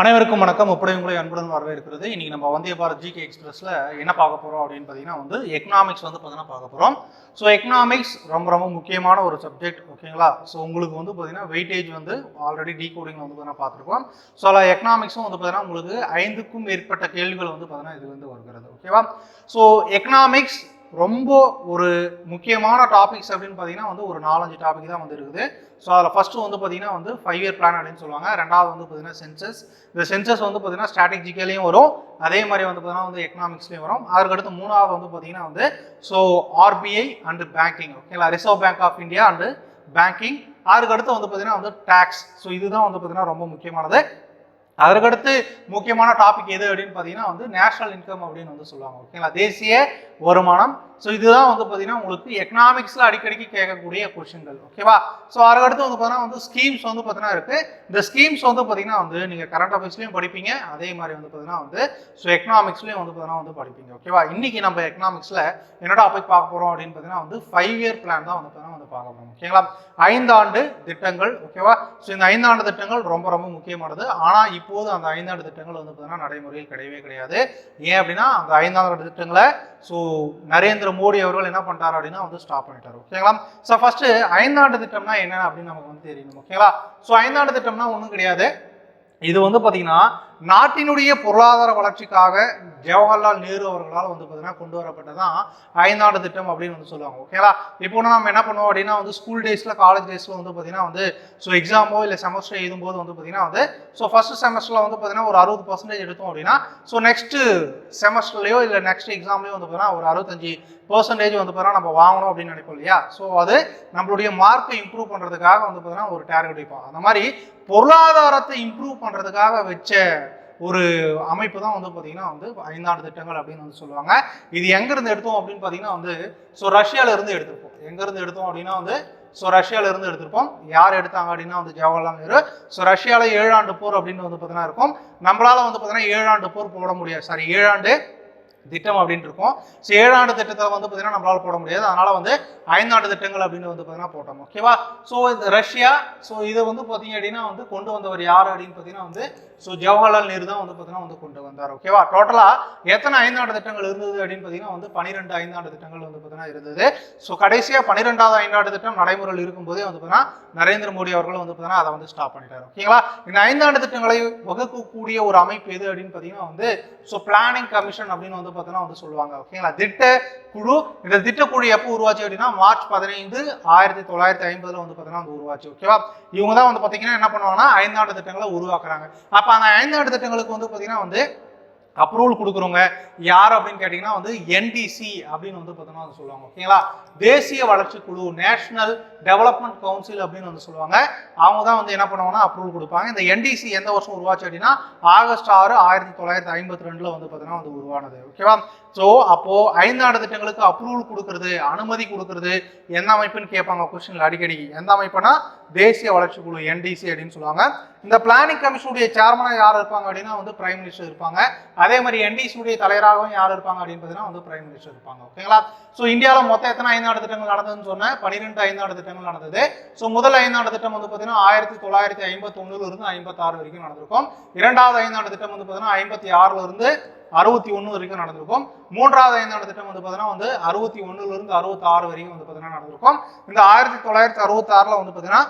அனைவருக்கும் வணக்கம். எப்படி உங்களை அன்புடன் வரவேற்கிறது. இன்னைக்கு நம்ம வந்திய பாரத் ஜிகே எக்ஸ்பிரஸ்ல என்ன பார்க்க போறோம் அப்படின்னு பார்த்தீங்கன்னா வந்து எக்கனாமிக்ஸ் வந்து பார்த்தீங்கன்னா பார்க்க போறோம். ஸோ எக்கனாமிக்ஸ் ரொம்ப ரொம்ப முக்கியமான ஒரு சப்ஜெக்ட் ஓகேங்களா ஸோ உங்களுக்கு வந்து பார்த்தீங்கன்னா வெயிட்டேஜ் வந்து ஆல்ரெடி டீ கோடிங் வந்து பார்த்தீங்கன்னா பார்த்துருக்கோம். ஸோ அதில் எக்கனாமிக்ஸும் வந்து பார்த்தீங்கன்னா உங்களுக்கு ஐந்துக்கும் மேற்பட்ட கேள்விகள் வந்து பார்த்தீங்கன்னா இது வந்து வருகிறது ஓகேவா ஸோ எக்கனாமிக்ஸ் ரொம்ப ஒரு முக்கியமான டாபிக்ஸ் அப்படின்னு பார்த்தீங்கன்னா வந்து ஒரு நாலஞ்சு டாபிக் தான் வந்து இருக்குது. ஸோ அதில் ஃபஸ்ட்டு வந்து பார்த்தீங்கன்னா வந்து ஃபைவ் இயர் பிளான் அப்படின்னு சொல்லுவாங்க. ரெண்டாவது வந்து பார்த்தீங்கன்னா சென்சஸ் இந்த சென்சஸ் வந்து பார்த்தீங்கன்னா ஸ்ட்ராட்டஜிக்கலையும் வரும். அதே மாதிரி வந்து பார்த்தீங்கன்னா வந்து எக்கனாமிக்ஸ்லையும் வரும். அதுக்கடுத்து மூணாவது வந்து பார்த்தீங்கன்னா வந்து ஸோ ஆர்பிஐ அண்டு பேங்கிங் ஓகேங்களா reserve bank of India and banking அதுக்கடுத்து வந்து பார்த்தீங்கன்னா வந்து டேக்ஸ் ஸோ இதுதான் வந்து பார்த்தீங்கன்னா ரொம்ப முக்கியமானது. அதற்கடுத்து முக்கியமான டாபிக் எது அப்படின்னு பார்த்தீங்கன்னா வந்து நேஷனல் இன்கம் அப்படின்னு வந்து சொல்லுவாங்க ஓகேங்களா தேசிய வருமானம். ஸோ இதுதான் வந்து பார்த்தீங்கன்னா உங்களுக்கு எக்கனாமிக்ஸில் அடிக்கடிக்கு கேட்கக்கூடிய கொஷின்கள் ஓகேவா ஸோ அதுக்கடுத்து வந்து பார்த்தீங்கன்னா வந்து ஸ்கீம்ஸ் வந்து பார்த்தீங்கன்னா இருக்குது இந்த ஸ்கீம்ஸ் வந்து பார்த்தீங்கன்னா வந்து நீங்கள் கரண்ட் அஃபேர்ஸ்லையும் படிப்பீங்க. அதே மாதிரி வந்து பார்த்தீங்கன்னா வந்து ஸோ எக்கனாமிக்ஸ்லையும் வந்து பார்த்தீங்கன்னா வந்து படிப்பீங்க ஓகேவா இன்றைக்கி நம்ம எக்கனாமிக்ஸில் என்ன டாபிக் பார்க்க போகிறோம் அப்படின்னு பார்த்தீங்கன்னா வந்து ஃபைவ் இயர் பிளான் தான் வந்து வந்து பார்க்கணும் ஓகேங்களா? ஐந்தாண்டு திட்டங்கள் ஓகேவா? ஸோ இந்த ஐந்தாண்டு திட்டங்கள் ரொம்ப ரொம்ப முக்கியமானது. ஆனால் இப்போது அந்த ஐந்தாண்டு திட்டங்கள் வந்து பார்த்தீங்கன்னா நடைமுறையில் கிடையவே கிடையாது. ஏன் அப்படின்னா அந்த ஐந்தாண்டு திட்டங்களை ஸோ நரேந்திர மோடி அவர்கள் என்ன பண்ணுறாரு அப்படின்னா வந்து ஸ்டாப் பண்ணிட்டார். ஓகேங்களா? ஸோ ஃபஸ்ட்டு ஐந்தாண்டு திட்டம்னா என்ன அப்படின்னு நமக்கு வந்து தெரியணும் ஓகேங்களா? ஸோ ஐந்தாண்டு திட்டம்னா ஒன்றும் கிடையாது. இது வந்து பார்த்தீங்கன்னா நாட்டினுடைய பொருளாதார வளர்ச்சிக்காக ஜவஹர்லால் நேரு அவர்களால் வந்து பார்த்தீங்கன்னா கொண்டு வரப்பட்டதான் ஐந்தாண்டு திட்டம் அப்படின்னு வந்து சொல்லுவாங்க. ஓகேங்களா இப்போ நம்ம என்ன பண்ணுவோம் அப்படின்னா வந்து ஸ்கூல் டேஸில் காலேஜ் டேஸில் வந்து பார்த்தீங்கன்னா வந்து ஸோ எக்ஸாமோ இல்லை செமஸ்டர் எழுதும்போது வந்து பார்த்தீங்கன்னா வந்து ஸோ ஃபர்ஸ்ட் செமஸ்டரில் வந்து பார்த்தீங்கன்னா ஒரு அறுபது பர்சன்டேஜ் எடுத்தோம் அப்படின்னா ஸோ நெக்ஸ்ட் செமஸ்டர்லையோ இல்லை நெக்ஸ்ட் எக்ஸாம்லையோ வந்து பார்த்தீங்கன்னா ஒரு அறுபத்தஞ்சு பர்சன்டேஜ் வந்து பார்த்தீங்கன்னா நம்ம வாங்கணும் அப்படின்னு நினைப்போம் இல்லையா? ஸோ அது நம்மளுடைய மார்க்கை இம்ப்ரூவ் பண்ணுறதுக்காக வந்து பார்த்தீங்கன்னா ஒரு டார்கெட் வைப்போம். அந்த மாதிரி பொருளாதாரத்தை இம்ப்ரூவ் பண்ணுறதுக்காக வச்ச ஒரு அமைப்பு தான் வந்து பார்த்தீங்கன்னா வந்து ஐந்தாண்டு திட்டங்கள் அப்படின்னு வந்து சொல்லுவாங்க. இது எங்கேருந்து எடுத்தோம் அப்படின்னு பார்த்தீங்கன்னா வந்து ஸோ ரஷ்யால இருந்து எடுத்திருப்போம். எங்கேருந்து எடுத்தோம் அப்படின்னா வந்து ஸோ ரஷ்யால இருந்து எடுத்திருப்போம். யார் எடுத்தாங்க அப்படின்னா வந்து ஜவஹர்லால் நேரு. ஸோ ரஷ்யாவில் ஏழாண்டு போர் அப்படின்னு வந்து பார்த்தீங்கன்னா இருக்கும். நம்மளால் வந்து பார்த்தீங்கன்னா ஏழாண்டு போர் போட முடியாது. சாரி ஏழாண்டு திட்டம் அப்படின்ட்டு இருக்கும். ஸோ ஏழாண்டு திட்டத்தை வந்து பார்த்தீங்கன்னா நம்மளால் போட முடியாது. அதனால் வந்து ஐந்தாண்டு திட்டங்கள் அப்படின்னு வந்து பார்த்தீங்கன்னா போட்டோம். ஓகேவா ஸோ இந்த ரஷ்யா ஸோ இதை வந்து பார்த்தீங்க அப்படின்னா வந்து கொண்டு வந்தவர் யார் அப்படின்னு பார்த்தீங்கன்னா வந்து ஸோ ஜவஹர்லால் நேரு தான் வந்து பார்த்தீங்கன்னா வந்து கொண்டு வந்தார். ஓகேவா டோட்டலாக எத்தனை ஐந்தாண்டு திட்டங்கள் இருந்தது அப்படின்னு பார்த்தீங்கன்னா வந்து பன்னிரெண்டு ஐந்தாண்டு திட்டங்கள் வந்து பார்த்தீங்கன்னா இருந்தது. ஸோ கடைசியாக பன்னிரெண்டாவது ஐந்தாண்டு திட்டம் நடைமுறையில் இருக்கும்போதே வந்து பார்த்தீங்கன்னா நரேந்திர மோடி அவர்களும் வந்து பார்த்தீங்கன்னா அதை வந்து ஸ்டாப் பண்ணிட்டார். ஓகேங்களா இந்த ஐந்தாண்டு திட்டங்களை வகுக்கக்கூடிய ஒரு அமைப்பு எது அப்படின்னு பார்த்தீங்கன்னா வந்து ஸோ பிளானிங் கமிஷன் அப்படின்னு வந்து பார்த்தீங்கன்னா வந்து சொல்லுவாங்க ஓகேங்களா திட்ட குழு இந்த திட்டக்குழு எப்போ உருவாச்சு அப்படின்னா மார்ச் பதினைந்து ஆயிரத்தி தொள்ளாயிரத்தி ஐம்பதுல வந்து பார்த்தீங்கன்னா வந்து உருவாச்சு ஓகேவா இவங்க தான் வந்து பார்த்தீங்கன்னா என்ன பண்ணுவாங்கன்னா ஐந்தாண்டு திட்டங்களை உருவாக்குறாங்க. அப்போ அந்த ஐந்தாண்டு திட்டங்களுக்கு வந்து பார்த்தீங்கன்னா வந்து அப்ரூவல் கொடுக்குறவங்க யார் அப்படின்னு கேட்டிங்கன்னா வந்து என்டிசி அப்படின்னு வந்து பார்த்தோம்னா வந்து சொல்லுவாங்க. ஓகேங்களா தேசிய வளர்ச்சி குழு நேஷனல் டெவலப்மெண்ட் கவுன்சில் அப்படின்னு வந்து சொல்லுவாங்க. அவங்க தான் வந்து என்ன பண்ணுவாங்கன்னா அப்ரூவல் கொடுப்பாங்க. இந்த என்டிசி எந்த வருஷம் உருவாச்சு அப்படின்னா ஆகஸ்ட் ஆறு ஆயிரத்தி தொள்ளாயிரத்தி ஐம்பத்தி ரெண்டில் வந்து பார்த்தீங்கன்னா வந்து உருவானது. ஓகேவா ஸோ அப்போ ஐந்தாண்டு திட்டங்களுக்கு அப்ரூவல் கொடுக்கறது அனுமதி கொடுக்கறது எந்த அமைப்புன்னு கேட்பாங்க கொஸ்டின்ல அடிக்கடி. எந்த அமைப்புனா தேசிய வளர்ச்சி குழு என்டிசி அப்படின்னு சொல்லுவாங்க. இந்த பிளானிங் கமிஷனுடைய சேர்மனாக யார் இருப்பாங்க அப்படின்னா வந்து பிரைம் மினிஸ்டர் இருப்பாங்க. அதே மாதிரி என்டிசியுடைய தலைவராகவும் யார் இருப்பாங்க அப்படின்னு பார்த்தீங்கன்னா வந்து பிரைம் மினிஸ்டர் இருப்பாங்க. ஓகேங்களா ஸோ இந்தியாவில் மொத்தம் எத்தனை ஐந்தாண்டு திட்டங்கள் நடந்ததுன்னு சொன்னேன். பன்னிரெண்டு ஐந்தாண்டு திட்டங்கள் நடந்தது. ஸோ முதல் ஐந்தாண்டு திட்டம் வந்து பார்த்தீங்கன்னா ஆயிரத்தி தொள்ளாயிரத்தி ஐம்பத்தி ஒண்ணுல இருந்து ஐம்பத்தாறு வரைக்கும் நடந்திருக்கும். இரண்டாவது ஐந்தாண்டு திட்டம் வந்து பார்த்தீங்கன்னா ஐம்பத்தி ஆறுல இருந்து அறுபத்தி ஒன்று வரைக்கும் நடந்திருக்கும். மூன்றாவது ஐந்தாண்டு திட்டம் வந்து பார்த்தீங்கன்னா வந்து அறுபத்தி ஒண்ணுல இருந்து அறுபத்தி ஆறு வரைக்கும் வந்து பார்த்தீங்கன்னா நடந்திருக்கும். இந்த ஆயிரத்தி தொள்ளாயிரத்தி அறுபத்தி ஆறுல வந்து பார்த்தீங்கன்னா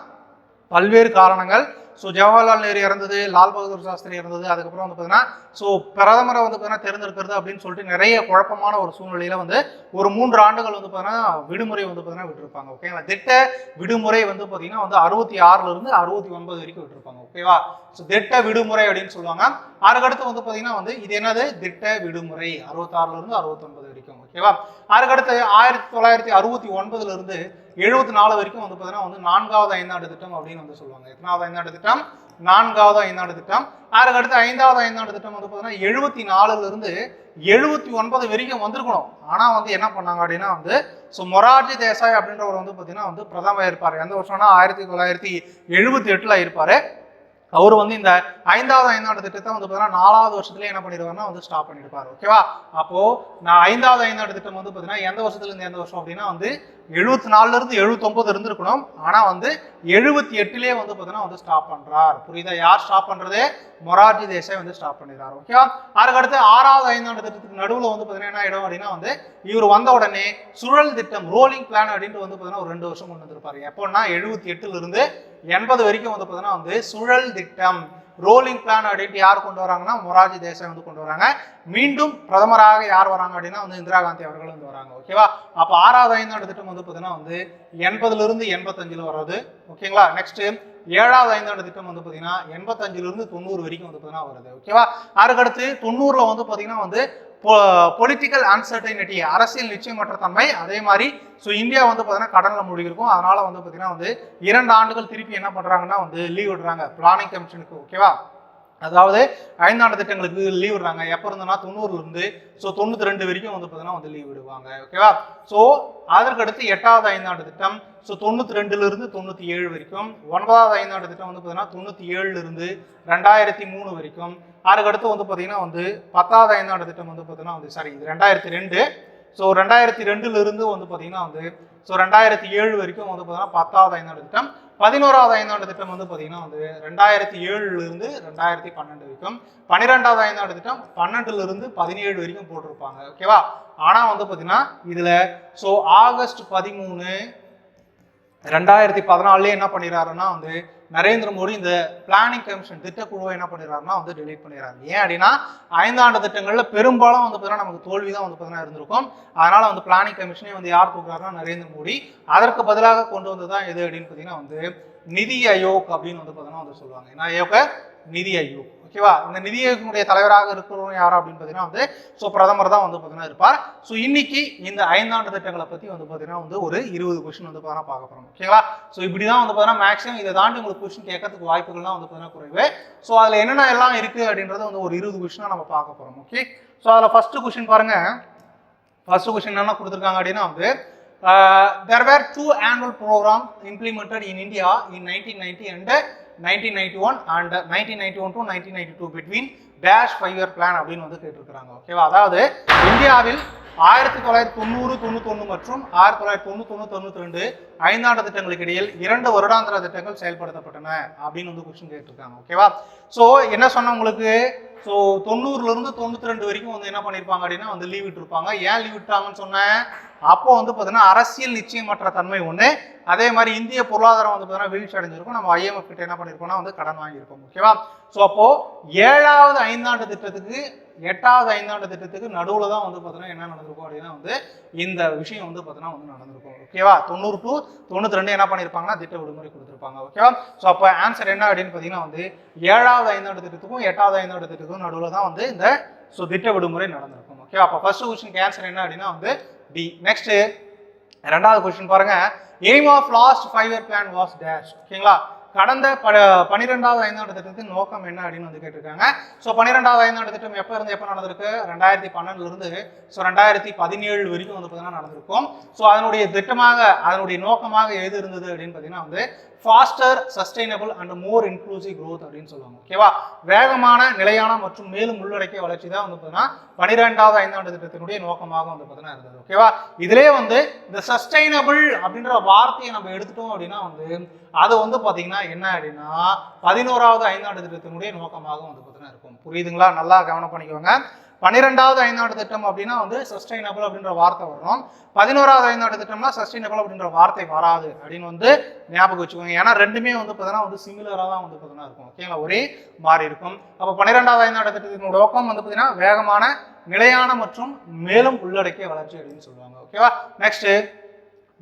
பல்வேறு காரணங்கள். ஸோ ஜவஹர்லால் நேரு இறந்தது லால் பகதூர் சாஸ்திரி இறந்தது அதுக்கப்புறம் வந்து பார்த்தீங்கன்னா ஸோ பிரதமரை வந்து பார்த்தீங்கன்னா தேர்ந்தெடுக்கிறது அப்படின்னு சொல்லிட்டு நிறைய குழப்பமான ஒரு சூழ்நிலையில் வந்து ஒரு மூன்று ஆண்டுகள் வந்து பார்த்தீங்கன்னா விடுமுறை வந்து பார்த்தீங்கன்னா விட்டுருப்பாங்க. ஓகேங்களா திட்ட விடுமுறை வந்து பார்த்தீங்கன்னா வந்து அறுபத்தி ஆறுலேருந்து அறுபத்தி ஒன்பது வரைக்கும் விட்டுருப்பாங்க. ஓகேவா ஸோ திட்ட விடுமுறை அப்படின்னு சொல்லுவாங்க. அதுக்கடுத்து வந்து பார்த்தீங்கன்னா வந்து இது என்னது? திட்ட விடுமுறை. அறுபத்தாறுலேருந்து அறுபத்தொன்பது வரைக்கும். ஓகேவா அதுக்கடுத்து ஆயிரத்தி தொள்ளாயிரத்தி அறுபத்தி ஒன்பதுலேருந்து எழுபத்தி நாலு வரைக்கும் வந்து பார்த்தீங்கன்னா வந்து நான்காவது ஐந்தாண்டு திட்டம் அப்படின்னு வந்து சொல்லுவாங்க. எத்தனாவது ஐந்தாண்டு திட்டம்? நான்காவது ஐந்தாண்டு திட்டம். அதுக்கு அடுத்து ஐந்தாவது ஐந்தாண்டு திட்டம் வந்து பார்த்தீங்கன்னா எழுபத்தி நாலுலேருந்து எழுபத்தி ஒன்பது வரைக்கும் வந்திருக்கணும். ஆனால் வந்து என்ன பண்ணாங்க அப்படின்னா வந்து ஸோ மொரார்ஜி தேசாய் அப்படின்றவர் வந்து பார்த்தீங்கன்னா வந்து பிரதமர் இருப்பார். எந்த வருஷம்னா ஆயிரத்தி தொள்ளாயிரத்தி எழுபத்தி எட்டில் இருப்பார். அவர் வந்து இந்த ஐந்தாவது ஐந்தாண்டு திட்டத்தை வந்து பார்த்தீங்கன்னா நாலாவது வருஷத்துலேயே என்ன பண்ணிடுவாருன்னா வந்து ஸ்டாப் பண்ணிருப்பாரு ஓகேவா அப்போ நான் ஐந்தாவது ஐந்தாண்டு திட்டம் வந்து பார்த்தீங்கன்னா எந்த வருஷத்துல இருந்து எந்த வருஷம் அப்படின்னா வந்து எழுபத்தி நாலுலேருந்து இருந்து இருந்திருக்கணும். ஆனால் வந்து எழுபத்தி எட்டுலேயே வந்து பார்த்தீங்கன்னா வந்து ஸ்டாப் பண்ணுறார் புரியுதா? யார் ஸ்டாப் பண்ணுறதே மொரார்ஜி தேசாய் வந்து ஸ்டாப் பண்ணிடுறார். ஓகேவா? அதுக்கடுத்து ஆறாவது ஐந்தாண்டு திட்டத்துக்கு நடுவில் வந்து பார்த்தீங்கன்னா என்ன ஆயிடும் அப்படின்னா வந்து இவர் வந்த உடனே சுழல் திட்டம் ரோலிங் பிளான் அப்படின்ட்டு வந்து பார்த்தீங்கன்னா ஒரு ரெண்டு வருஷம் கொண்டு வந்திருப்பாரு. எப்போன்னா எழுபத்தி எட்டுலேருந்து எண்பது வரைக்கும் வந்து பார்த்தீங்கன்னா வந்து சுழல் திட்டம். ரோலிங் பிளான் அப்படின்ட்டு யார் கொண்டு வராங்கன்னா மொராஜி தேசாய் வந்து கொண்டு வராங்க. மீண்டும் பிரதமராக யார் வராங்க அப்படின்னா வந்து இந்திரா காந்தி அவர்கள் வந்து வராங்க ஓகேவா அப்போ ஆறாவது ஐந்தாண்டு திட்டம் வந்து பார்த்தீங்கன்னா வந்து எண்பதுலேருந்து எண்பத்தஞ்சில் வர்றது ஓகேங்களா நெக்ஸ்ட் ஏழாவது ஐந்தாண்டு திட்டம் வந்து பார்த்தீங்கன்னா எண்பத்தஞ்சிலிருந்து தொண்ணூறு வரைக்கும் வந்து பார்த்தீங்கன்னா வருது ஓகேவா அதுக்கடுத்து தொண்ணூறில் வந்து பார்த்தீங்கன்னா வந்து பொலிட்டிக்கல் அன்சர்டனிட்டி அரசியல் நிச்சயமற்ற தன்மை அதே மாதிரி ஸோ இந்தியா வந்து பார்த்தீங்கன்னா கடனில் மூழ்கிருக்கும் அதனால வந்து பார்த்தீங்கன்னா வந்து இரண்டு ஆண்டுகள் திருப்பி என்ன பண்ணுறாங்கன்னா வந்து லீவ் விடுறாங்க. பிளானிங் கமிஷனுக்கு ஓகேவா அதாவது ஐந்தாண்டு திட்டங்களுக்கு லீவ் விடுறாங்க. எப்போ இருந்ததுன்னா தொண்ணூறுல இருந்து ஸோ தொண்ணூத்தி ரெண்டு வரைக்கும் வந்து பார்த்தீங்கன்னா வந்து லீவ் விடுவாங்க. ஓகேவா ஸோ அதற்கடுத்து எட்டாவது ஐந்தாண்டு திட்டம் ஸோ தொண்ணூற்றி ரெண்டுலேருந்து தொண்ணூற்றி ஏழு வரைக்கும். ஒன்பதாவது ஐந்தாண்டு திட்டம் வந்து பார்த்தீங்கன்னா தொண்ணூற்றி ஏழுலேருந்து ரெண்டாயிரத்தி மூணு வரைக்கும். அதுக்கு அடுத்து வந்து பார்த்தீங்கன்னா வந்து பத்தாவது ஐந்தாண்டு திட்டம் வந்து பார்த்தீங்கன்னா வந்து சாரி இது ரெண்டாயிரத்தி ரெண்டு. ஸோ ரெண்டாயிரத்தி ரெண்டுலேருந்து வந்து பார்த்தீங்கன்னா வந்து ஸோ ரெண்டாயிரத்தி ஏழு வரைக்கும் வந்து பார்த்தீங்கன்னா பத்தாவது ஐந்தாண்டு திட்டம். பதினோராவது ஐந்தாண்டு திட்டம் வந்து பார்த்தீங்கன்னா வந்து ரெண்டாயிரத்தி ஏழுல இருந்து ரெண்டாயிரத்தி பன்னெண்டு வரைக்கும். பன்னிரெண்டாவது ஐந்தாண்டு திட்டம் பன்னெண்டுலேருந்து பதினேழு வரைக்கும் போட்டிருப்பாங்க. ஓகேவா ஆனால் வந்து பார்த்தீங்கன்னா இதில் ஸோ ஆகஸ்ட் பதிமூணு ரெண்டாயிரத்தி பதினாலே என்ன பண்ணிடுறாருன்னா வந்து நரேந்திர மோடி இந்த பிளானிங் கமிஷன் திட்டக்குழுவை என்ன பண்ணிடுறாருன்னா வந்து டிலீட் பண்ணிடுறாங்க ஏன் அப்படின்னா ஐந்தாண்டு திட்டங்களில் பெரும்பாலும் வந்து பார்த்தீங்கன்னா நமக்கு தோல்வி தான் வந்து பார்த்தீங்கன்னா இருந்திருக்கும். அதனால வந்து பிளானிங் கமிஷனே வந்து யார் தூக்குறாருன்னா நரேந்திர மோடி. அதற்கு பதிலாக கொண்டு வந்தது தான் எது அப்படின்னு பார்த்தீங்கன்னா வந்து நிதி ஆயோக் அப்படின்னு வந்து பார்த்தீங்கன்னா வந்து சொல்லுவாங்க. என்ன ஆயோக? நிதி ஆயோக் ஓகேவா இந்த நிதி ஆயோக்கினுடைய தலைவராக இருக்கிறவங்க யார் அப்படின்னு பார்த்தீங்கன்னா வந்து ஸோ பிரதமர் தான் வந்து பார்த்தீங்கன்னா இருப்பார். ஸோ இன்னைக்கு இந்த ஐந்தாண்டு திட்டங்களை பற்றி வந்து பார்த்தீங்கன்னா வந்து ஒரு இருபது கொஸ்டின் வந்து பார்த்தீங்கன்னா பார்க்க போகிறோம் ஓகேங்களா ஸோ இப்படி தான் வந்து பார்த்தீங்கன்னா மேக்ஸிமம் இதை தாண்டி உங்களுக்கு கொஸ்டின் கேட்கறதுக்கு வாய்ப்புகள்லாம் வந்து பார்த்தீங்கன்னா குறைவு. ஸோ அதில் என்னென்ன எல்லாம் இருக்குது அப்படின்றத வந்து ஒரு இருபது கொஸ்டினாக நம்ம பார்க்க போகிறோம் ஓகே ஸோ அதில் ஃபஸ்ட்டு கொஸ்டின் பாருங்கள் ஃபஸ்ட்டு கொஸ்டின் என்ன கொடுத்துருக்காங்க அப்படின்னா வந்து there were two annual programme implemented in India in nineteen ninety and nineteen ninety one and nineteen ninety one to nineteen ninety two between dash five year plan அப்படின்னு வந்து கேட்டிருக்கிறாங்க. ஓகேவா அதாவது இந்தியாவில் ஆயிரத்தி தொள்ளாயிரத்தி தொண்ணூறு தொண்ணூத்தொன்று மற்றும் ஆயிரத்தி தொள்ளாயிரத்தி தொண்ணூத்தொன்று தொண்ணூத்தி ரெண்டு ஐந்தாண்டு திட்டங்களுக்கு இடையில் இரண்டு வருடாந்திர திட்டங்கள் செயல்படுத்தப்பட்டன அப்படின்னு வந்து கொஸ்டின் கேட்டிருக்காங்க. ஓகேவா ஸோ என்ன சொன்ன உங்களுக்கு? ஸோ தொண்ணூறுல இருந்து தொண்ணூத்தி ரெண்டு வரைக்கும் வந்து என்ன பண்ணியிருப்பாங்க அப்படின்னா வந்து லீவ் விட்டுருப்பாங்க. ஏன் லீவ் விட்டாங்கன்னு சொன்னேன்? அப்போ வந்து பார்த்தீங்கன்னா அரசியல் நிச்சயமற்ற தன்மை ஒன்று அதே மாதிரி இந்திய பொருளாதாரம் வந்து பார்த்தீங்கன்னா வீழ்ச்சி அடைஞ்சிருக்கும். நம்ம ஐஎம்எஃப் கிட்ட என்ன பண்ணியிருக்கோம்னா வந்து கடன் வாங்கியிருக்கோம். ஓகேவா ஸோ அப்போ ஏழாவது ஐந்தாண்டு திட்டத்துக்கு எட்டாவது ஐந்தாண்டு திட்டத்துக்கு நடுவில் தான் வந்து பார்த்தீங்கன்னா என்ன நடந்திருக்கும் அப்படின்னா வந்து இந்த விஷயம் வந்து பார்த்தீங்கன்னா வந்து நடந்திருக்கும். ஓகேவா தொண்ணூறு டு தொண்ணூத்தி ரெண்டு என்ன பண்ணியிருப்பாங்கன்னா திட்ட விடுமுறை கொடுத்துருப்பாங்க ஓகேவா ஸோ அப்போ ஆன்சர் என்ன அப்படின்னு பார்த்தீங்கன்னா வந்து ஏழாவது ஐந்தாண்டு திட்டத்துக்கும் எட்டாவது ஐந்தாண்டு திட்டத்துக்கும் நடுவில் தான் வந்து இந்த ஸோ திட்ட விடுமுறை நடந்திருக்கும் ஓகே அப்போ ஃபர்ஸ்ட் கொஸ்டின் ஆன்சர் என்ன அப்படின்னா வந்து டி நெக்ஸ்ட் ரெண்டாவது கொஸ்டின் பாருங்க. Aim of last five year plan was dash ஓகேங்களா கடந்த ப பன்னிரெண்டாவது ஐந்தாண்டு திட்டத்தின் நோக்கம் என்ன அப்படின்னு வந்து கேட்டிருக்காங்க. ஸோ பன்னிரெண்டாவது ஐந்தாண்டு திட்டம் எப்போ இருந்து எப்போ நடந்திருக்கு? ரெண்டாயிரத்தி பன்னெண்டுலேருந்து ஸோ ரெண்டாயிரத்தி பதினேழு வரைக்கும் வந்து பார்த்தீங்கன்னா நடந்திருக்கும். ஸோ அதனுடைய திட்டமாக அதனுடைய நோக்கமாக எது இருந்தது அப்படின்னு பார்த்தீங்கன்னா வந்து faster sustainable and more inclusive growth அப்படின்னு சொல்லுவாங்க. ஓகேவா வேகமான நிலையான மற்றும் மேலும் உள்ளடக்கிய வளர்ச்சி தான் வந்து பார்த்தீங்கன்னா பனிரெண்டாவது ஐந்தாண்டு திட்டத்தினுடைய நோக்கமாக வந்து பார்த்தீங்கன்னா இருந்தது. ஓகேவா இதிலே வந்து இந்த சஸ்டைனபிள் அப்படின்ற வார்த்தையை நம்ம எடுத்துட்டோம் அப்படின்னா வந்து அது வந்து பார்த்தீங்கன்னா என்ன அப்படின்னா பதினோராவது ஐந்தாண்டு திட்டத்தினுடைய நோக்கமாக வந்து பார்த்தீங்கன்னா இருக்கும். புரியுதுங்களா? நல்லா கவனம் பண்ணிக்கோங்க. பன்னிரெண்டாவது ஐந்தாண்டு திட்டம் அப்படின்னா வந்து சஸ்டைனபிள் அப்படின்ற வார்த்தை வரும். பதினோராவது ஐந்தாண்டு திட்டம்னா சஸ்டைனபிள் அப்படின்ற வார்த்தை வராது அப்படின்னு வந்து ஞாபகம் வச்சுக்கோங்க. ஏன்னா ரெண்டுமே வந்து பார்த்தீங்கன்னா வந்து சிமிலராக தான் வந்து பார்த்தீங்கன்னா இருக்கும். ஓகேங்களா ஒரே மாறி இருக்கும். அப்போ பன்னிரெண்டாவது ஐந்தாண்டு திட்டத்தினோட நோக்கம் வந்து பார்த்தீங்கன்னா வேகமான நிலையான மற்றும் மேலும் உள்ளடக்கிய வளர்ச்சி அப்படின்னு சொல்லுவாங்க. ஓகேவா நெக்ஸ்ட்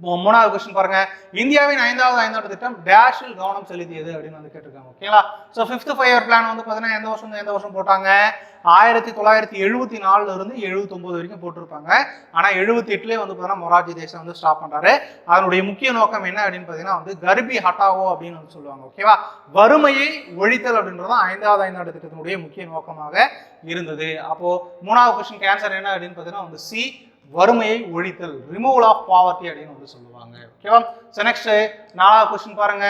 மூணாவது கொஸ்டின் பாருங்க. இந்தியாவின் ஐந்தாவது ஐந்தாண்டு திட்டம் டேஷில் கவனம் செலுத்தியது அப்படின்னு வந்து கேட்டிருக்காங்க ஓகேங்களா? So fifth five year plan வந்து பார்த்தீங்கன்னா எந்த வருஷம் எந்த வருஷம் போட்டாங்க? ஆயிரத்தி தொள்ளாயிரத்தி எழுபத்தி நாலுல இருந்து எழுபத்தொன்பது வரைக்கும் போட்டிருப்பாங்க. ஆனால் எழுபத்தி எட்டுலேயே வந்து பார்த்தீங்கன்னா மொரார்ஜி தேசம் வந்து ஸ்டாப் பண்ணுறாரு அதனுடைய முக்கிய நோக்கம் என்ன அப்படின்னு பார்த்தீங்கன்னா வந்து கர்பி ஹட்டாவோ அப்படின்னு வந்து சொல்லுவாங்க ஓகேவா? வறுமையை ஒழித்தல் அப்படின்றது ஐந்தாவது ஐந்தாண்டு திட்டத்தினுடைய முக்கிய நோக்கமாக இருந்தது. அப்போ மூணாவது கொஸ்டின் கேன்சர் என்ன அப்படின்னு பார்த்தீங்கன்னா வந்து சி வறுமையை ஒழித்தல் ரிமூவல் ஆஃப் பாவர்ட்டி அப்படின்னு வந்து சொல்லுவாங்க. ஓகேவா ஸோ நெக்ஸ்ட் நாலாவது கொஸ்டின் பாருங்க.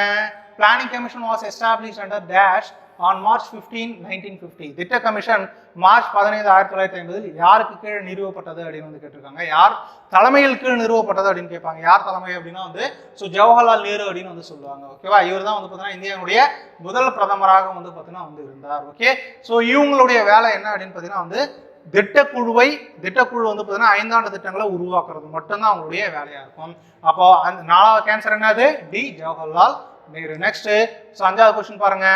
Planning commission was establish under dash on March fifteen nineteen fifty திட்ட கமிஷன் மார்ச் பதினைந்து ஆயிரத்தி தொள்ளாயிரத்தி ஐம்பதில் யாருக்கு கீழே நிறுவப்பட்டது அப்படின்னு வந்து கேட்டிருக்காங்க. யார்? தலைமையில் கீழ் நிறுவப்பட்டது அப்படின்னு கேட்பாங்க. யார் தலைமை அப்படின்னா வந்து ஸோ ஜவஹர்லால் நேரு அப்படின்னு வந்து சொல்லுவாங்க. ஓகேவா இவர் தான் வந்து பார்த்தீங்கன்னா இந்தியாவுடைய முதல் பிரதமராக வந்து பார்த்தீங்கன்னா வந்து இருந்தார். ஓகே ஸோ இவங்களுடைய வேலை என்ன அப்படின்னு பார்த்தீங்கன்னா வந்து திட்டக்குழுவை திட்டக்குழு வந்து பார்த்தீங்கன்னா ஐந்தாண்டு திட்டங்களை உருவாக்குறது மட்டும்தான் அவங்களுடைய வேலையா இருக்கும். அப்போ அந்த நாலாவது கேன்சர் என்னது? D. Jawaharlal Nehru. Next so அஞ்சாவது கொஸ்டின் பாருங்க.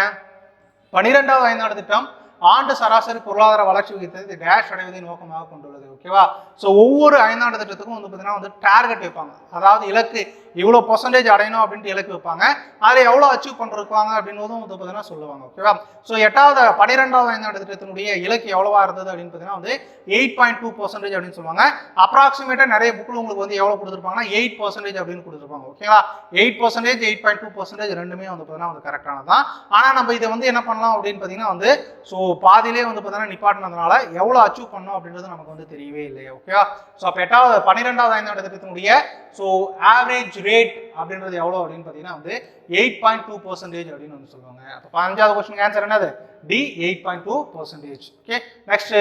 பனிரெண்டாவது ஐந்தாண்டு திட்டம் ஆண்டு சராசரி பொருளாதார வளர்ச்சி விகிதத்தை டேஷ் அடைவதை நோக்கமாக கொண்டுள்ளது. ஓகேவா ஸோ ஒவ்வொரு ஐந்தாண்டு திட்டத்துக்கும் வந்து பார்த்தீங்கன்னா வந்து டார்கெட் வைப்பாங்க. அதாவது இலக்கு இவ்வளோ பர்சன்டேஜ் அடையணும் அப்படின்ட்டு இலக்கு வைப்பாங்க. அதில் எவ்வளோ அச்சீவ் பண்ணிருக்காங்க அப்படின்றதும் வந்து பார்த்தீங்கன்னா சொல்லுவாங்க ஓகேவா ஸோ எட்டாவது பன்னிரெண்டாவது ஐந்தாண்டு திட்டத்தினுடைய இலக்கு எவ்வளவா இருந்தது அப்படின்னு பார்த்தீங்கன்னா வந்து எயிட் பாயிண்ட் டூ பர்சன்டேஜ் அப்படின்னு சொல்லுவாங்க. அப்ராக்சிமேட்டாக நிறைய புக்கில் உங்களுக்கு வந்து எவ்வளோ கொடுத்துருப்பாங்கன்னா எயிட் பர்சன்டேஜ் அப்படின்னு கொடுத்துருப்பாங்க ஓகேங்களா eight percentage eight point two percentage ரெண்டுமே வந்து பார்த்தீங்கன்னா வந்து கரெக்டானது தான் ஆனால் நம்ம இதை வந்து என்ன பண்ணலாம் அப்படின்னு பார்த்தீங்கன்னா வந்து ஸோ பாதியிலே வந்து பார்த்தீங்கன்னா நிப்பாட்டினதுனால எவ்வளோ அச்சீவ் பண்ணோம் அப்படின்றது நமக்கு வந்து தெரியவே இல்லையா ஓகேவா ஸோ அப்போ எட்டாவது பன்னிரெண்டாவது ஐந்தாண்டு திட்டத்தினுடைய ஸோ ஆவரேஜ் ரேட் அப்படின்றது எவ்வளோ அப்படின்னு பார்த்தீங்கன்னா வந்து எயிட் பாயிண்ட் டூ பர்சன்டேஜ் அப்படின்னு வந்து சொல்லுவாங்க. அப்போ பதினஞ்சாவது கொஸ்டின் ஆன்சர் என்னது? D eight point two percentage okay next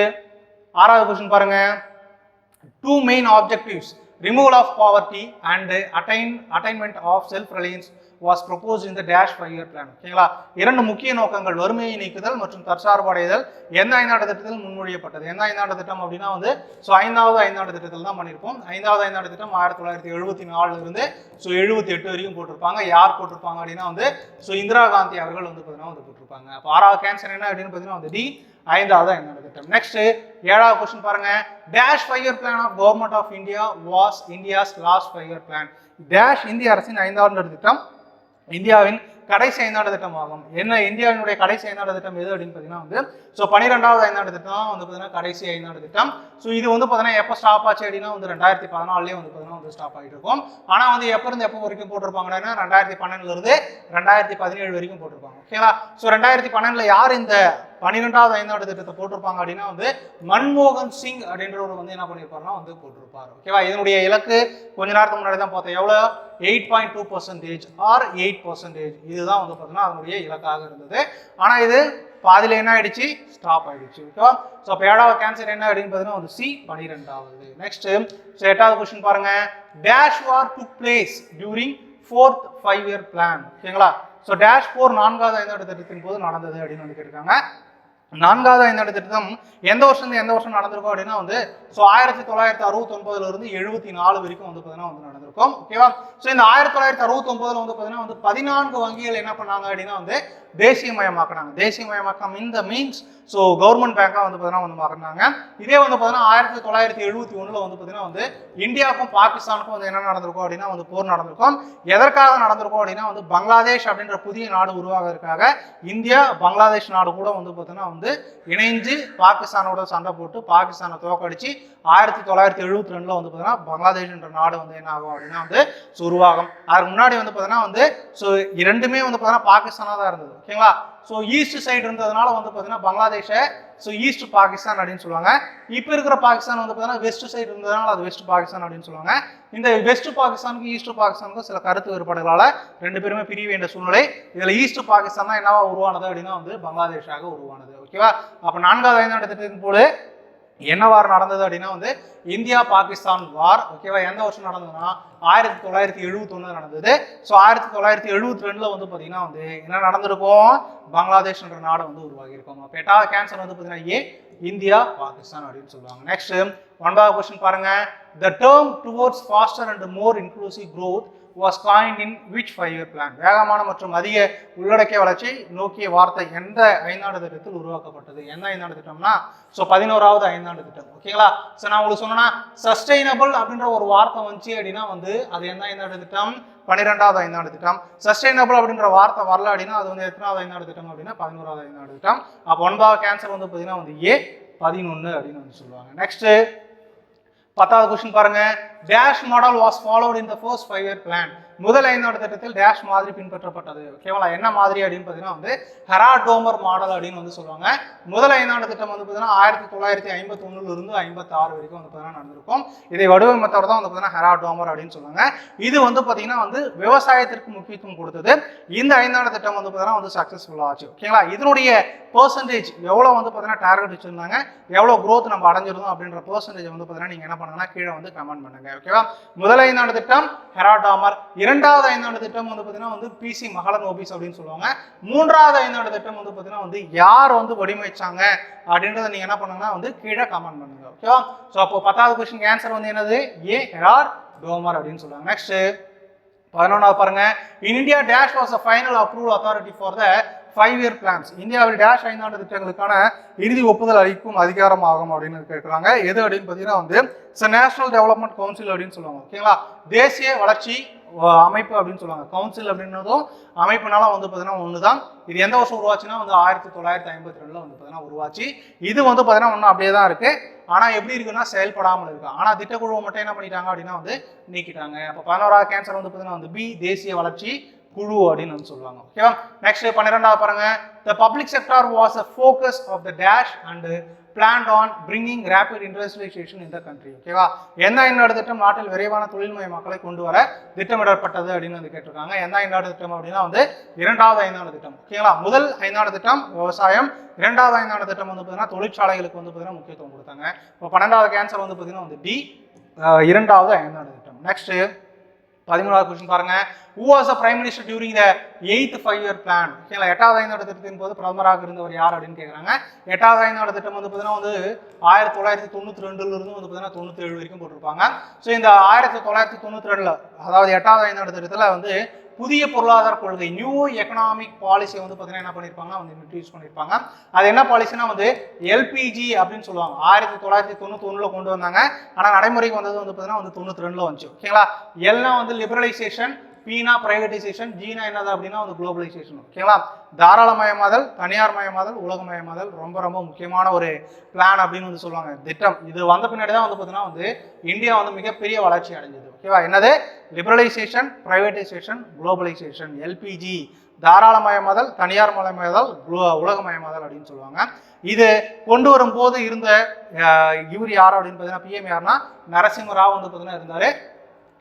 ஆறாவது கொஸ்டின் பாருங்க. Two main objectives removal of poverty and attain attainment of self reliance was propose இந்த டேஷ் ஃபைவ் இயர் பிளான் ஓகேங்களா இரண்டு முக்கிய நோக்கங்கள் வறுமையை நீக்குதல் மற்றும் தற்சார்படைதல். எந்த ஐந்தாண்டு திட்டத்தில் முன்மொழியப்பட்டது? எந்த ஐந்தாண்டு திட்டம் அப்படின்னா வந்து ஸோ ஐந்தாவது ஐந்தாண்டு திட்டத்தில் தான் பண்ணியிருப்போம். ஐந்தாவது ஐந்தாண்டு திட்டம் ஆயிரத்தி தொள்ளாயிரத்தி எழுபத்தி நாலுல இருந்து ஸோ எழுபத்தி எட்டு வரைக்கும் போட்டிருப்பாங்க. யார் போட்டிருப்பாங்க அப்படின்னா வந்து ஸோ இந்திரா காந்தி அவர்கள் வந்து பார்த்தீங்கன்னா வந்து போட்டிருப்பாங்க. அப்போ ஆறாவது கேன்சர் என்ன அப்படின்னு பார்த்தீங்கன்னா வந்து டி ஐந்தாவது ஐந்தாவது திட்டம். நெக்ஸ்ட் ஏழாவது கொஸ்டின் பாருங்க. Dash five year plan of government of India was India's last five year plan dash இந்திய அரசின் ஐந்தாவது திட்டம் இந்தியாவின் கடைசி ஐந்தாண்டு திட்டம் ஆகும் என்ன இந்தியாவினுடைய கடைசி ஐந்தாண்டு திட்டம் எது அப்படின்னு பார்த்தீங்கன்னா வந்து ஸோ பன்னிரெண்டாவது ஐந்தாண்டு திட்டம் வந்து பார்த்தீங்கன்னா கடைசி ஐந்தாண்டு திட்டம். ஸோ இது வந்து பார்த்தீங்கன்னா எப்போ ஸ்டாப் ஆச்சு அப்படின்னா வந்து ரெண்டாயிரத்தி பதினாலே வந்து பார்த்தீங்கன்னா வந்து ஸ்டாப் ஆகிட்டு இருக்கும். ஆனால் வந்து எப்போ இருந்து எப்போ வரைக்கும் போட்டிருப்பாங்கன்னா ரெண்டாயிரத்தி பன்னெண்டுலேருந்து ரெண்டாயிரத்தி பதினேழு வரைக்கும் போட்டிருப்பாங்க. ஓகேவா ஸோ ரெண்டாயிரத்தி பன்னெண்டில் யார் இந்த பன்னிரெண்டாவது ஐந்தாவது திட்டத்தை போட்டிருப்பாங்க அப்படின்னா வந்து மன்மோகன் சிங் அப்படின்றவர் வந்து என்ன பண்ணியிருப்பாருன்னா வந்து போட்டிருப்பார். ஓகேவா? இதனுடைய இலக்கு கொஞ்ச நேரத்துக்கு முன்னாடி தான் பார்த்தோம் எவ்வளோ eight point two percentage or eight percentage. இதுதான் வந்து பார்த்தீங்கன்னா அதனுடைய இலக்காக இருந்தது. ஆனால் இது பாதியில் என்ன ஆயிடுச்சு? ஸ்டாப் ஆயிடுச்சு. ஓகேவா? ஸோ அப்போ ஏழாவது கேன்சர் என்ன அப்படின்னு பார்த்தீங்கன்னா வந்து சி பன்னிரெண்டாவது. நெக்ஸ்ட் ஸோ எட்டாவது கொஸ்டின் பாருங்க. Dash war to place during fourth five year plan ஓகேங்களா? ஸோ டேஷ் ஃபோர் நான்காவது ஐந்தாவது திட்டத்தின் போது நடந்தது அப்படின்னு வந்து கேட்டிருக்காங்க. நான்காவது ஐந்தாண்டு திட்டம் எந்த வருஷம் எந்த வருஷம் நடந்திருக்கும் அப்படின்னா வந்து ஸோ ஆயிரத்தி தொள்ளாயிரத்தி அறுபத்தி ஒன்பதுல இருந்து எழுபத்தி நாலு வரைக்கும் வந்து பார்த்தீங்கன்னா வந்து நடந்திருக்கும். ஓகேவா ஸோ இந்த ஆயிரத்தி தொள்ளாயிரத்தி அறுபத்தி ஒன்பதுல வந்து பார்த்தீங்கன்னா வந்து பதினான்கு வங்கிகள் என்ன பண்ணாங்க அப்படின்னா வந்து தேசியமயமாக்குனாங்க. தேசியமயமாக்கம் இந்த மீன்ஸ் ஸோ கவர்மெண்ட் பேங்காக வந்து பார்த்தீங்கன்னா வந்து மாறினாங்க இதே வந்து பார்த்தீங்கன்னா ஆயிரத்தி தொள்ளாயிரத்தி எழுபத்தி ஒன்றில் வந்து பார்த்தீங்கன்னா வந்து இந்தியாவுக்கும் பாகிஸ்தானுக்கும் வந்து என்ன நடந்திருக்கும் அப்படின்னா வந்து போர் நடந்திருக்கும். எதற்காக நடந்திருக்கும் அப்படின்னா வந்து பங்களாதேஷ் அப்படின்ற புதிய நாடு உருவாகிறதுக்காக இந்தியா பங்களாதேஷ் நாடு கூட வந்து பார்த்தீங்கன்னா வந்து இணைஞ்சு பாகிஸ்தானோட சண்டை போட்டு பாகிஸ்தானை தோக்கடிச்சு ஆயிரத்தி தொள்ளாயிரத்தி எழுபத்தி ரெண்டில் வந்து பார்த்தீங்கன்னா பங்களாதேஷ்ன்ற நாடு வந்து என்ன ஆகும் அப்படின்னா வந்து ஸோ உருவாகும் அதுக்கு முன்னாடி வந்து பார்த்தீங்கன்னா வந்து ஸோ இரண்டுமே வந்து பார்த்தீங்கன்னா பாகிஸ்தானாக தான் இருந்தது. ஓகேங்களா? ஸோ ஈஸ்ட் சைடு இருந்ததுனால வந்து பார்த்தீங்கன்னா பங்களாதேஷை ஸோ ஈஸ்ட் பாகிஸ்தான் அப்படின்னு சொல்லுவாங்க. இப்போ இருக்கிற பாகிஸ்தான் வந்து பார்த்தீங்கன்னா வெஸ்ட் சைடு இருந்ததுனால அது வெஸ்ட் பாகிஸ்தான் அப்படின்னு சொல்லுவாங்க. இந்த வெஸ்ட் பாகிஸ்தானுக்கும் ஈஸ்ட் பாகிஸ்தானுக்கும் சில கருத்து வேறுபாடுகளால் ரெண்டு பேருமே பிரிய வேண்டிய சூழ்நிலை. இதில் ஈஸ்ட் பாகிஸ்தான் தான் என்னவா உருவானது அப்படின்னா வந்து பங்களாதேஷாக உருவானது. ஓகேவா? அப்போ நான்காவது ஐந்தாண்டு திட்டத்தின் போது என்ன வார் நடந்தது அப்படின்னா வந்து இந்தியா பாகிஸ்தான் வார் ஓகேவா எந்த வருஷம் நடந்ததுன்னா? ஆயிரத்தி தொள்ளாயிரத்தி எழுபத்தொன்னு நடந்தது. ஸோ ஆயிரத்தி தொள்ளாயிரத்தி எழுபத்தி ரெண்டில் வந்து பார்த்தீங்கன்னா வந்து என்ன நடந்திருக்கும்? பங்களாதேஷ்ன்ற நாடு வந்து உருவாகி இருக்கும் அப்போ எட்டாவது கேன்சர் வந்து பார்த்தீங்கன்னா ஏ இந்தியா பாகிஸ்தான் அப்படின்னு சொல்லுவாங்க. நெக்ஸ்ட் ஒன்பதாவது கொஸ்டின் பாருங்க. The term towards faster and more inclusive growth was coin in which five year plan வேகமான மற்றும் அதிக உள்ளடக்கிய வளர்ச்சி நோக்கிய வார்த்தை எந்த ஐந்தாண்டு திட்டத்தில் உருவாக்கப்பட்டது? என்ன ஐந்தாண்டு திட்டம்னா? ஸோ பதினோராவது ஐந்தாண்டு திட்டம். ஓகேங்களா ஸோ நான் உங்களுக்கு சொன்னேன்னா சஸ்டைனபிள் அப்படின்ற ஒரு வார்த்தை வந்துச்சு அப்படின்னா வந்து அது என்ன ஐந்தாண்டு திட்டம்? பன்னிரெண்டாவது ஐந்தாண்டு திட்டம். சஸ்டைனபிள் அப்படின்ற வார்த்தை வரல அப்படின்னா அது வந்து எத்தனாவது ஐந்தாண்டு திட்டம் அப்படின்னா பதினோராவது ஐந்தாண்டு திட்டம். அப்போ ஒன்பதாவது கேன்சர் வந்து பார்த்தீங்கன்னா வந்து ஏ பதினொன்று அப்படின்னு வந்து சொல்லுவாங்க. நெக்ஸ்ட்டு பத்தாவது கொஸ்டின் பாருங்க. Dash model was followed in the first five year plan முதல் ஐந்தாண்டு திட்டத்தில் டேஷ் மாதிரி பின்பற்றப்பட்டது. ஓகேவா என்ன மாதிரி அப்படின்னு பார்த்தீங்கன்னா வந்து ஹெராடோமர் மாடல் அப்படின்னு வந்து சொல்லுவாங்க. முதல் ஐந்தாண்டு திட்டம் வந்து பார்த்தீங்கன்னா ஆயிரத்தி தொள்ளாயிரத்தி ஐம்பத்தி இருந்து ஐம்பத்தாறு வரைக்கும் வந்து பார்த்தீங்கன்னா நடந்திருக்கும். இதை வடிவமைத்தவர் தான் வந்து பார்த்தீங்கன்னா ஹெராடோமர் அப்படின்னு சொல்லுவாங்க. இது வந்து பார்த்தீங்கன்னா வந்து விவசாயத்திற்கு முக்கியத்துவம் கொடுத்தது. இந்த ஐந்தாண்டு திட்டம் வந்து பார்த்தீங்கன்னா வந்து சக்ஸஸ்ஃபுல்லாக ஆச்சு. ஓகேங்களா இதனுடைய பர்சன்டேஜ் எவ்வளோ வந்து பார்த்தீங்கன்னா டார்கெட் வச்சிருந்தாங்க? எவ்வளோ க்ரோத் நம்ம அடைஞ்சிருந்தோம் அப்படின்ற பர்சன்டேஜ் வந்து பார்த்தீங்கன்னா நீங்கள் என்ன பண்ணுங்கன்னா கீழே வந்து கமெண்ட் பண்ணுங்க. ஓகேவா முதல் ஐந்தாண்டு திட்டம் ஹெராடாமர் இரண்டாவது ஐந்தாண்டு திட்டம் வந்து பார்த்தீங்கன்னா வந்து பிசி மகளன் ஓபிஸ் அப்படின்னு சொல்லுவாங்க. மூன்றாவது ஐந்தாண்டு திட்டம் வந்து பார்த்தீங்கன்னா வந்து யார் வந்து வடிவமைச்சாங்க அப்படின்றத நீங்கள் என்ன பண்ணுங்கன்னா வந்து கீழே கமெண்ட் பண்ணுங்க ஓகேவா ஸோ அப்போ பத்தாவது கொஸ்டின் ஆன்சர் வந்து என்னது? ஏ ஆர் டோமர் அப்படின்னு சொல்லுவாங்க. நெக்ஸ்ட் பதினொன்றாவது பாருங்க. In India dash was a final approval authority for the five year plans இந்தியாவில் டேஷ் ஐந்தாண்டு திட்டங்களுக்கான இறுதி ஒப்புதல் அளிக்கும் அதிகாரம் ஆகும் அப்படின்னு கேட்குறாங்க. எது அப்படின்னு பார்த்தீங்கன்னா வந்து நேஷனல் டெவலப்மெண்ட் கவுன்சில் அப்படின்னு சொல்லுவாங்க ஓகேங்களா தேசிய வளர்ச்சி அமைப்பு அப்படின்னு சொல்லுவாங்க. கவுன்சில் அப்படின்றதும் அமைப்புனால வந்து பார்த்தீங்கன்னா ஒன்று தான் இது எந்த வருஷம் உருவாச்சுன்னா வந்து ஆயிரத்தி தொள்ளாயிரத்தி ஐம்பத்தி ரெண்டில் வந்து பார்த்தீங்கன்னா உருவாச்சு. இது வந்து பார்த்தீங்கன்னா ஒன்றும் அப்படியே தான் இருக்குது ஆனால் எப்படி இருக்குன்னா செயல்படாமல் இருக்கு. ஆனால் திட்டக்குழுவை மட்டும் என்ன பண்ணிட்டாங்க அப்படின்னா வந்து நீக்கிட்டாங்க. அப்போ பதினோராவது கேன்சர் வந்து பார்த்தீங்கன்னா வந்து பி தேசிய வளர்ச்சி குழு அப்படின்னு வந்து சொல்லுவாங்க. ஓகேவா நெக்ஸ்ட் பன்னிரெண்டாவது பாருங்க. The public sector was a focus of the dash and planned on bringing rapid industrialisation இந்த கண்ட்ரி ஓகேவா எந்த ஐந்தாடு திட்டம்? நாட்டில் விரைவான தொழில்முறை மக்களை கொண்டு வர திட்டமிடப்பட்டது அப்படின்னு வந்து கேட்டிருக்காங்க. எந்த ஐந்தாண்டு திட்டம் அப்படின்னா வந்து இரண்டாவது ஐந்தாண்டு திட்டம் ஓகேங்களா முதல் ஐந்தாண்டு திட்டம் விவசாயம் இரண்டாவது ஐநாடு திட்டம் வந்து பார்த்தீங்கன்னா தொழிற்சாலைகளுக்கு வந்து பார்த்தீங்கன்னா முக்கியத்துவம் கொடுத்தாங்க. இப்போ பன்னெண்டாவது கேன்சர் வந்து பார்த்தீங்கன்னா வந்து டி இரண்டாவது ஐந்தாண்டு திட்டம். நெக்ஸ்ட்டு பதிமூணாவது கொஸ்டின் பாருங்க. Who was a prime minister during the eighth five year plan ஓகேங்களா எட்டாவது ஐந்தாண்டு திட்டத்தின் போது பிரதமராக இருந்தவர் யார் அப்படின்னு கேட்குறாங்க எட்டாவது ஐந்தாண்டு திட்டம் வந்து பார்த்தீங்கன்னா வந்து ஆயிரத்தி தொள்ளாயிரத்தி தொண்ணூற்றி ரெண்டுலேருந்து வந்து பார்த்தீங்கன்னா தொண்ணூற்றி ஏழு வரைக்கும் போட்டிருப்பாங்க. ஸோ இந்த ஆயிரத்தி தொள்ளாயிரத்தி தொண்ணூற்றி ரெண்டில் அதாவது எட்டாவது ஐந்தாண்டு திட்டத்தில் வந்து புதிய பொருளாதார கொள்கை நியூ எக்கனாமிக் பாலிசி வந்து பார்த்தீங்கன்னா என்ன பண்ணியிருப்பாங்க வந்து இன்ட்ரடியூஸ் பண்ணியிருப்பாங்க அது என்ன பாலிசினா வந்து எல்பிஜி அப்படின்னு சொல்லுவாங்க. ஆயிரத்தி தொள்ளாயிரத்தி தொண்ணூத்தி ஒன்றுல கொண்டு வந்தாங்க. ஆனால் நடைமுறைக்கு வந்தது வந்து பார்த்தீங்கன்னா வந்து தொண்ணூத்தி ரெண்டுல வந்துச்சு. ஓகேங்களா? எல்லாம் வந்து லிபரலைசேஷன் பீனா பிரைவேடைசேஷன் ஜீனா என்னது அப்படின்னா வந்து குளோபலைசேஷன் ஓகேங்களா தாராளமயமாதல் தனியார் மயமாதல் உலகமயமாதல் ரொம்ப ரொம்ப முக்கியமான ஒரு பிளான் அப்படின்னு வந்து சொல்லுவாங்க. திட்டம். இது வந்த பின்னாடி தான் வந்து பார்த்தீங்கன்னா வந்து இந்தியா வந்து மிகப்பெரிய வளர்ச்சி அடைஞ்சது. ஓகேவா என்னது? லிபரலைசேஷன் பிரைவேடைசேஷன் குளோபலைசேஷன் எல்பிஜி தாராளமயமாதல் தனியார் மயமாதல் உலகமயமாதல் அப்படின்னு சொல்லுவாங்க. இது கொண்டு வரும்போது இருந்த இவர் யார் அப்படின்னு பார்த்தீங்கன்னா பிஎம் யாருன்னா நரசிம்மராவ் வந்து பார்த்தீங்கன்னா இருந்தார்.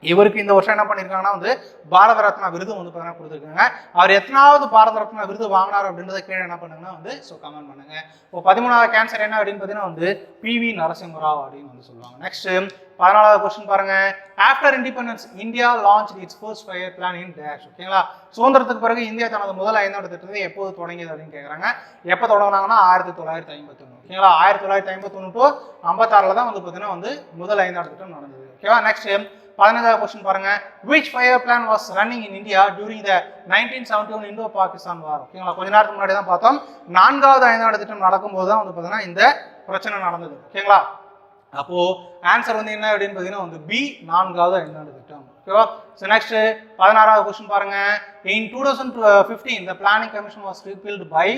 இவருக்கு இந்த வருஷம் என்ன பண்ணியிருக்காங்கன்னா வந்து பாரத ரத்னா விருது வந்து பார்த்தீங்கன்னா கொடுத்துருக்காங்க. அவர் எத்தனாவது பாரத ரத்னா விருது வாங்கினார் அப்படின்றத கீழே என்ன பண்ணுங்கன்னா வந்து ஸோ கமெண்ட் பண்ணுங்க. இப்போ பதிமூணாவது கேன்சர் என்ன அப்படின்னு பார்த்தீங்கன்னா வந்து பிவி நரசிம்மராவ் அப்படின்னு வந்து சொல்லுவாங்க. நெக்ஸ்ட் பதினாலாவது கொஸ்டின் பாருங்க. After independence India launch its first five plan in dash ஓகேங்களா சுதந்திரத்துக்கு பிறகு இந்தியா தனது முதல் ஐந்தாண்டு திட்டத்தை எப்போது தொடங்கியது அப்படின்னு கேட்குறாங்க எப்போ தொடங்கினாங்கன்னா ஆயிரத்தி தொள்ளாயிரத்தி ஐம்பத்தொன்று ஓகேங்களா ஆயிரத்தி தொள்ளாயிரத்தி ஐம்பத்தொன்று டு ஐம்பத்தாறில் தான் வந்து பார்த்தீங்கன்னா வந்து முதல் ஐந்தாண்டு திட்டம் நடந்தது ஓகேவா நெக்ஸ்ட் பதினஞ்சாவது கொஸ்டின் பாருங்க. Which five plan was running in India during the nineteen seventy one Indo Pakistan war ஓகேங்களா கொஞ்ச நேரத்துக்கு முன்னாடி தான் பார்த்தோம். நான்காவது ஐந்தாண்டு திட்டம் நடக்கும்போது தான் வந்து பார்த்தீங்கன்னா இந்த பிரச்சனை நடந்தது. ஓகேங்களா அப்போ ஆன்சர் வந்து என்ன அப்படின்னு பார்த்தீங்கன்னா வந்து பி நான்காவது ஐந்தாண்டு திட்டம். ஓகேவா ஸோ நெக்ஸ்ட் பதினாறாவது கொஸ்டின் பாருங்க. In two thousand fifteen the planning commission was replaced by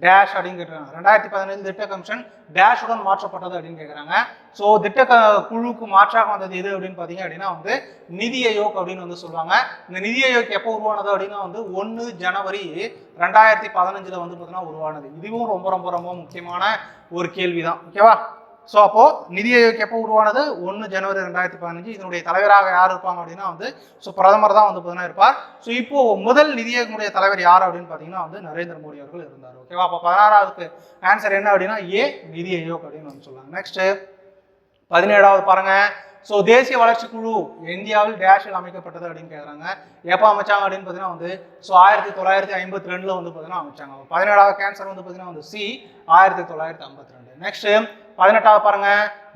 dash அப்படின்னு கேட்குறாங்க ரெண்டாயிரத்தி பதினேழு திட்ட கமிஷன் டேஷுடன் மாற்றப்பட்டது அப்படின்னு கேட்குறாங்க. ஸோ திட்ட க- குழுவுக்கு மாற்றாக வந்தது எது அப்படின்னு பார்த்தீங்க அப்படின்னா வந்து நிதி ஆயோக் அப்படின்னு வந்து சொல்லுவாங்க. இந்த நிதி ஆயோக் எப்போ உருவானது அப்படின்னா வந்து ஒன்று ஜனவரி ரெண்டாயிரத்தி பதினஞ்சில் வந்து பார்த்தீங்கன்னா உருவானது. இதுவும் ரொம்ப ரொம்ப ரொம்ப முக்கியமான ஒரு கேள்வி தான் ஓகேவா? ஸோ அப்போது நிதி ஆயோக் எப்போ உருவானது? ஒன்று ஜனவரி ரெண்டாயிரத்தி பதினஞ்சு. இதனுடைய தலைவராக யார் இருப்பாங்க அப்படின்னா வந்து ஸோ பிரதமர் தான் வந்து பார்த்தீங்கன்னா இருப்பார். ஸோ இப்போது முதல் நிதி ஆயோகனுடைய தலைவர் யார் அப்படின்னு பார்த்தீங்கன்னா வந்து நரேந்திர மோடி அவர்கள் இருந்தார். ஓகேவா அப்போ பதினாறாவதுக்கு ஆன்சர் என்ன அப்படின்னா ஏ நிதி ஆயோக் அப்படின்னு வந்து சொல்லலாம் நெக்ஸ்ட் பதினேழாவது பாருங்க. ஸோ தேசிய வளர்ச்சி குழு இந்தியாவில் டேஷில் அமைக்கப்பட்டது அப்படின்னு கேட்குறாங்க எப்போ அமைச்சாங்க அப்படின்னு பார்த்தீங்கன்னா வந்து ஸோ ஆயிரத்தி தொள்ளாயிரத்தி ஐம்பத்தி ரெண்டில் வந்து பார்த்தீங்கன்னா அமைச்சாங்க. பதினேழாவது கேன்சர் வந்து பார்த்தீங்கன்னா வந்து சி ஆயிரத்தி தொள்ளாயிரத்தி ஐம்பத்தி ரெண்டு. நெக்ஸ்ட்டு பதினெட்டாவது பாருங்க.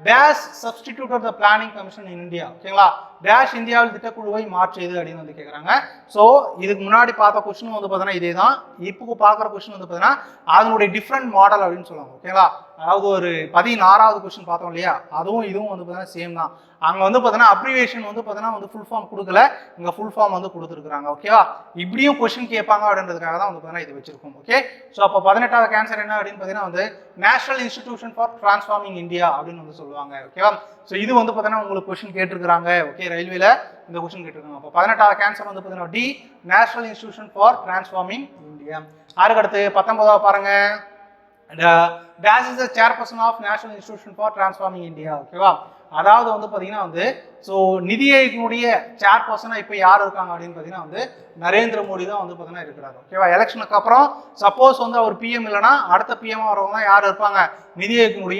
Dash substitute of the planning commission in India ஓகேங்களா? டேஷ் இந்தியாவில் திட்டக்குழுவை மாற்றியது அப்படின்னு வந்து கேட்குறாங்க ஸோ இதுக்கு முன்னாடி பார்த்த கொஸ்டின் வந்து பார்த்தீங்கன்னா இதே தான் இப்போ பார்க்குற கொஸ்டின் வந்து பார்த்தீங்கன்னா அதனுடைய டிஃப்ரெண்ட் மாடல் அப்படின்னு சொல்லுவாங்க. ஓகேங்களா? அதாவது ஒரு பதினாறாவது கொஸ்டின் பார்த்தோம் இல்லையா? அதுவும் இதுவும் வந்து பார்த்தீங்கன்னா சேம் தான். அங்கே வந்து பார்த்தீங்கன்னா அப்ரிவேஷன் வந்து பார்த்தீங்கன்னா வந்து ஃபுல் ஃபார்ம் கொடுக்கல. இங்கே ஃபுல் ஃபார்ம் வந்து கொடுத்துருக்குறாங்க. ஓகேவா? இப்படியும் கொஸ்டின் கேட்பாங்க அப்படின்றதுக்காக தான் வந்து பார்த்தீங்கன்னா இது வச்சிருக்கோம். ஓகே? ஸோ அப்போ பதினெட்டாவது கேன்சர் என்ன அப்படின்னு பார்த்தீங்கன்னா வந்து national institution for transforming India அப்படின்னு வந்து சொல்லுவாங்க. சொல்லுவாங்க ஓகேவா ஸோ இது வந்து பார்த்தீங்கன்னா உங்களுக்கு கொஸ்டின் கேட்டிருக்கிறாங்க ஓகே ரயில்வேல இந்த கொஸ்டின் கேட்டிருக்காங்க. அப்போ பதினெட்டாவது கேன்சர் வந்து பார்த்தீங்கன்னா D national institution for transforming India யாருக்கு அடுத்து? பத்தொன்பதாவது பாருங்க. Dash is the chairperson of national institution for transforming India ஓகேவா அதாவது வந்து பார்த்தீங்கன்னா வந்து ஸோ நிதியினுடைய சேர்பர்சனாக இப்போ யார் இருக்காங்க அப்படின்னு பார்த்தீங்கன்னா வந்து நரேந்திர மோடி தான் வந்து பார்த்தீங்கன்னா இருக்கிறாரு ஓகேவா எலெக்ஷனுக்கு அப்புறம் சப்போஸ் வந்து அவர் பிஎம் இல்லைன்னா அடுத்த பிஎம் வரவங்க யார் இருப்பாங்க? நிதி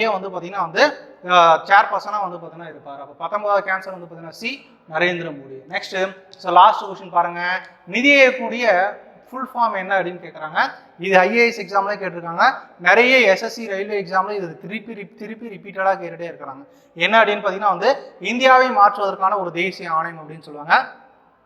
வந்து பார்த்தீங்கன்னா வந்து சேர்பர்சனாக வந்து பார்த்தீங்கன்னா இருப்பார். அப்போ பத்தொன்பதாவது கேன்சர் வந்து பார்த்தீங்கன்னா C. Narendra Modi next so last question பாருங்கள் நிதியை கூடிய ஃபுல் ஃபார்ம் என்ன அப்படின்னு கேட்குறாங்க இது ஐஏஎஸ் எக்ஸாம்லேயே கேட்டிருக்காங்க. நிறைய எஸ்எஸ்சி ரயில்வே எக்ஸாம்ல இது திருப்பி ரிப்- திருப்பி ரிப்பீட்டடாக கேட்டுகிட்டே இருக்கிறாங்க என்ன அப்படின்னு பார்த்தீங்கன்னா வந்து இந்தியாவை மாற்றுவதற்கான ஒரு தேசிய ஆணையம் அப்படின்னு சொல்லுவாங்க.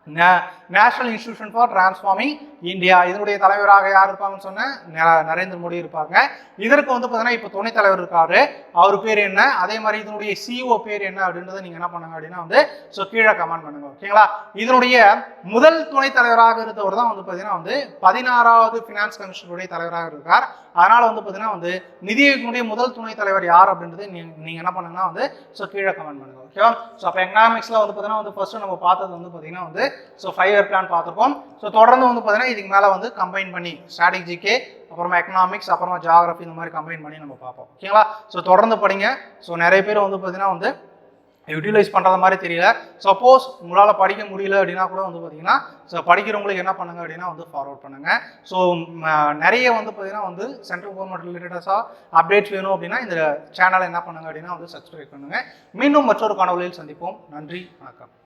National institution for transforming India இதனுடைய தலைவராக யார் இருப்பாங்கன்னு சொன்னேன் ந- நரேந்திர மோடி இருப்பாங்க. இதற்கு வந்து பார்த்தீங்கன்னா இப்போ துணைத் தலைவர் இருக்காரு. அவர் பேர் என்ன? அதே மாதிரி இதனுடைய சிஓ பேர் என்ன அப்படின்றத நீங்கள் என்ன பண்ணுங்க அப்படின்னா வந்து ஸோ கீழே கமெண்ட் பண்ணுங்க ஓகேங்களா இதனுடைய முதல் துணைத் தலைவராக இருந்தவர் தான் வந்து பார்த்தீங்கன்னா வந்து பதினாறாவது ஃபினான்ஸ் கமிஷனுடைய தலைவராக இருக்கார். அதனால் வந்து பார்த்தீங்கன்னா வந்து நிதியத்தினுடைய முதல் துணைத் தலைவர் யார் அப்படின்றது நீங்கள் என்ன பண்ணுங்கன்னா வந்து ஸோ கீழே கமெண்ட் பண்ணுங்க ஓகேவா ஸோ அப்போ எக்கனாமிக்ஸில் வந்து பார்த்தீங்கன்னா வந்து ஃபர்ஸ்ட் நம்ம பார்த்தது வந்து பார்த்தீங்கன்னா வந்து ஸோ ஃபைவ் இயர் பிளான் பார்த்துருக்கோம். ஸோ தொடர்ந்து வந்து பார்த்தீங்கன்னா இதுக்கு மேலே வந்து கம்பைன் பண்ணி ஸ்ட்ராட்டஜிக்கே அப்புறமா எக்கனாமிக்ஸ் அப்புறமா ஜியாகிரபி இந்த மாதிரி கம்பைன் பண்ணி நம்ம பார்ப்போம். ஓகேங்களா? ஸோ தொடர்ந்து படிங்க. ஸோ நிறைய பேர் வந்து பார்த்தீங்கன்னா வந்து யூட்டிலைஸ் பண்ணுறது மாதிரி தெரியல. சப்போஸ் உங்களால் படிக்க முடியல அப்படின்னா கூட வந்து பார்த்தீங்கன்னா ஸோ படிக்கிறவங்களுக்கு என்ன பண்ணுங்க அப்படின்னா வந்து ஃபார்வர்ட் பண்ணுங்கள் ஸோ நிறைய வந்து பார்த்தீங்கன்னா வந்து சென்ட்ரல் கவர்மெண்ட் ரிலேட்டடாக அப்டேட்ஸ் வேணும் அப்படின்னா இந்த சேனலை என்ன பண்ணுங்க அப்படின்னா வந்து சப்ஸ்கிரைப் பண்ணுங்கள் மீண்டும் மற்றொரு கனவுகளில் சந்திப்போம். நன்றி வணக்கம்.